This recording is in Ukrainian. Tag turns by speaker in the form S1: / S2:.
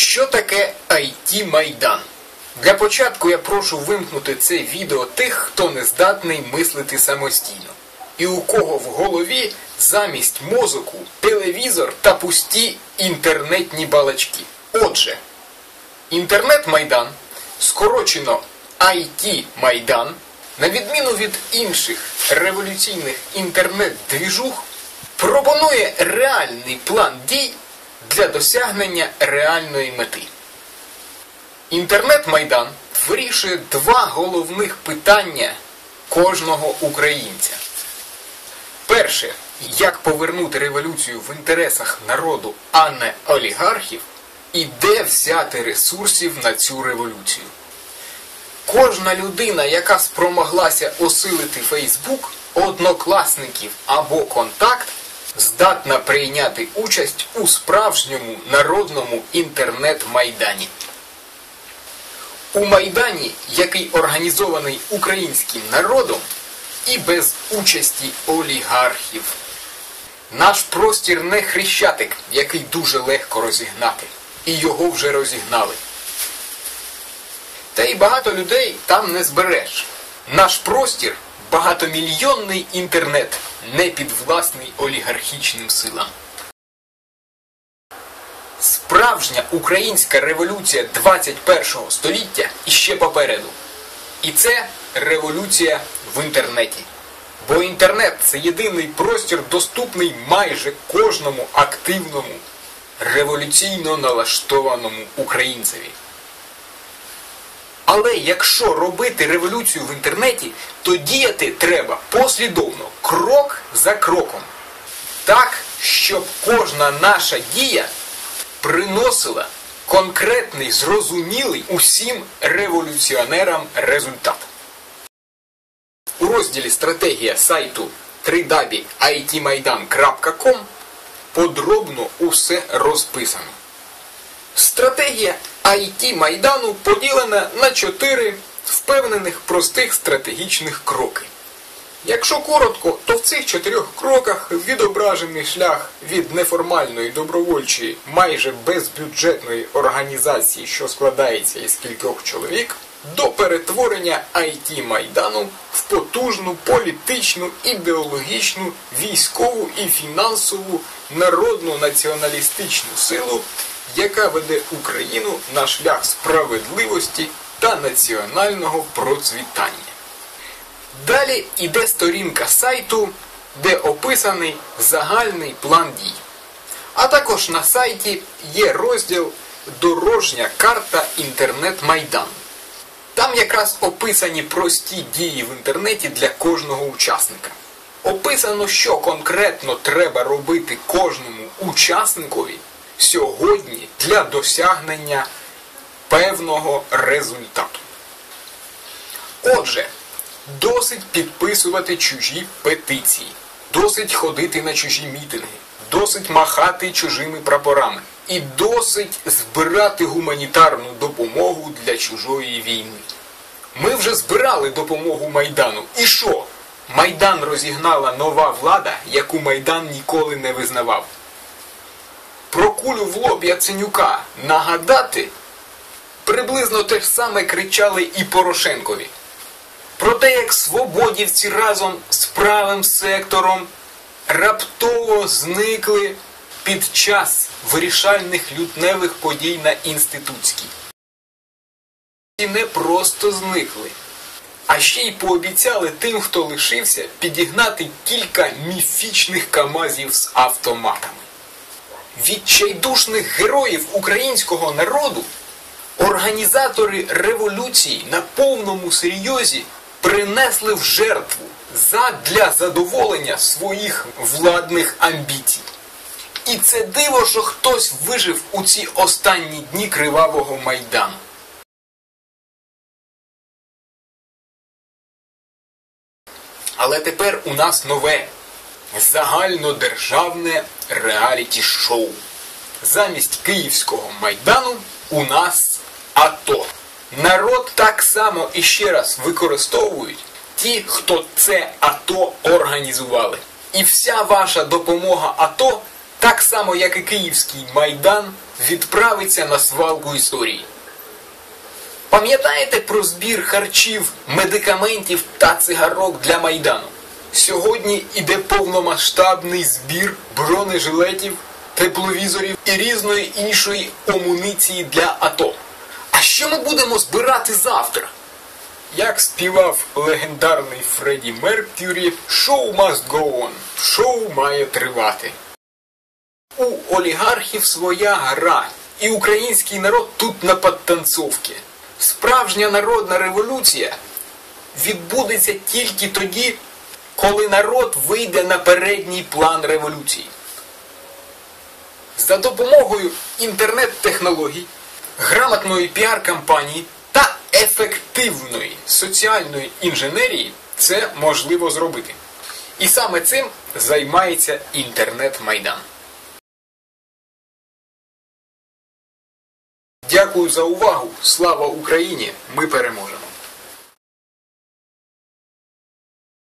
S1: Що таке IT Майдан? Для початку я прошу вимкнути це відео тих, хто не здатний мислити самостійно. І у кого в голові замість мозоку телевізор та пусті інтернетні балачки. Отже, інтернет-майдан, скорочено IT Майдан, на відміну від інших революційних інтернет-двіжух, пропонує реальний план дій для досягнення реальної мети. Інтернет-майдан вирішує два головних питання кожного українця. Перше, як повернути революцію в інтересах народу, а не олігархів, і де взяти ресурсів на цю революцію. Кожна людина, яка спромоглася осилити Фейсбук, однокласників або контакт, здатна прийняти участь у справжньому народному інтернет-майдані. У Майдані, який організований українським народом і без участі олігархів. Наш простір не хрещатик, який дуже легко розігнати. І його вже розігнали. Та й багато людей там не збереш. Наш простір багатомільйонний інтернет, не підвласний олігархічним силам. Справжня українська революція 21 століття іще попереду. І це революція в інтернеті. Бо інтернет це єдиний простір, доступний майже кожному активному, революційно налаштованому українцеві. Але якщо робити революцію в інтернеті, то діяти треба послідовно, крок за кроком. Так, щоб кожна наша дія приносила конкретний, зрозумілий усім революціонерам результат. У розділі Стратегія сайту www.itmaidan.com подробно усе розписано. Стратегія IT Майдану поділена на чотири впевнених простих стратегічних кроки. Якщо коротко, то в цих чотирьох кроках відображений шлях від неформальної добровольчої, майже безбюджетної організації, що складається із кількох чоловік, до перетворення IT Майдану в потужну політичну, ідеологічну, військову і фінансову народну націоналістичну силу, яка веде Україну на шлях справедливості та національного процвітання. Далі йде сторінка сайту, де описаний загальний план дій. А також на сайті є розділ Дорожня карта інтернет-майдану. Там якраз описані прості дії в інтернеті для кожного учасника. Описано, що конкретно треба робити кожному учасникові сьогодні для досягнення певного результату. Отже, досить підписувати чужі петиції, досить ходити на чужі мітинги, досить махати чужими прапорами і досить збирати гуманітарну допомогу для чужої війни. Ми вже збирали допомогу Майдану. І що? Майдан розігнала нова влада, яку Майдан ніколи не визнавав. Кулю в лоб Яценюка нагадати приблизно те ж саме кричали і Порошенкові. Про те, як свободівці разом з правим сектором раптово зникли під час вирішальних лютневих подій на інститутській. І не просто зникли, а ще й пообіцяли тим, хто лишився, підігнати кілька міфічних камазів з автоматами. Відчайдушних героїв українського народу організатори революції на повному серйозі принесли в жертву задля задоволення своїх владних амбіцій. І це диво, що хтось вижив у ці останні дні кривавого майдану. Але тепер у нас нове загальнодержавне реаліті-шоу. Замість Київського майдану у нас АТО. Народ так само і ще раз використовують ті, хто це АТО організували. І вся ваша допомога АТО так само як і Київський майдан, відправиться на свалку історії. Пам'ятаєте про збір харчів, медикаментів та цигарок для майдану? Сьогодні іде повномасштабний збір бронежилетів, тепловізорів і різної іншої амуніції для АТО. А що ми будемо збирати завтра? Як співав легендарний Фредді Меркюрі, шоу must go on, шоу має тривати. У олігархів своя гра, і український народ тут на підтанцовці. Справжня народна революція відбудеться тільки тоді, коли народ вийде на передній план революції. За допомогою інтернет-технологій, грамотної піар-кампанії та ефективної соціальної інженерії це можливо зробити. І саме цим займається інтернет-майдан. Дякую за увагу. Слава Україні! Ми переможемо!